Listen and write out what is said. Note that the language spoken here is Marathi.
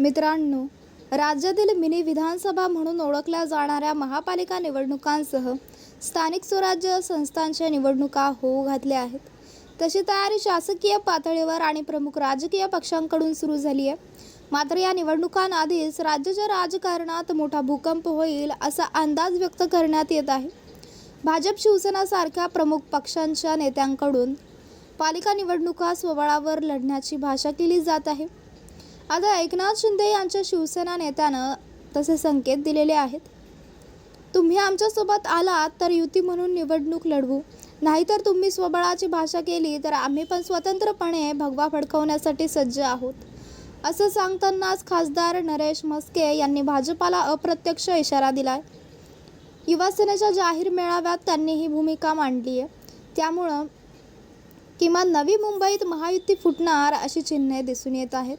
मित्रांनो राज्यातील मिनी विधानसभा म्हणून ओळखल्या जाणाऱ्या महापालिका निवडणुकांसह स्थानिक स्वराज्य संस्थांच्या निवडणुका होऊ घातल्या आहेत. तशी तयारी शासकीय पातळीवर आणि प्रमुख राजकीय पक्षांकडून सुरू झाली आहे. मात्र या निवडणुकांआधीच राज्याच्या राजकारणात मोठा भूकंप होईल असा अंदाज व्यक्त करण्यात येत आहे. भाजप शिवसेनासारख्या प्रमुख पक्षांच्या नेत्यांकडून पालिका निवडणुका स्वबळावर लढण्याची भाषा केली जात आहे. आता एकनाथ शिंदे यांच्या शिवसेना नेत्यानं तसे संकेत दिलेले आहेत. तुम्ही आमच्यासोबत आलात तर युती म्हणून निवडणूक लढवू. नाहीतर तुम्ही स्वबळाची भाषा केली तर आम्ही पण स्वतंत्रपणे भगवा फडकवण्यासाठी सज्ज आहोत. असं सांगतानाच खासदार नरेश मस्के यांनी भाजपाला अप्रत्यक्ष इशारा दिलाय. युवासेनेच्या जाहीर मेळाव्यात त्यांनी ही भूमिका मांडली आहे. त्यामुळं किमान नवी मुंबईत महायुती फुटणार अशी चिन्हे दिसून येत आहेत.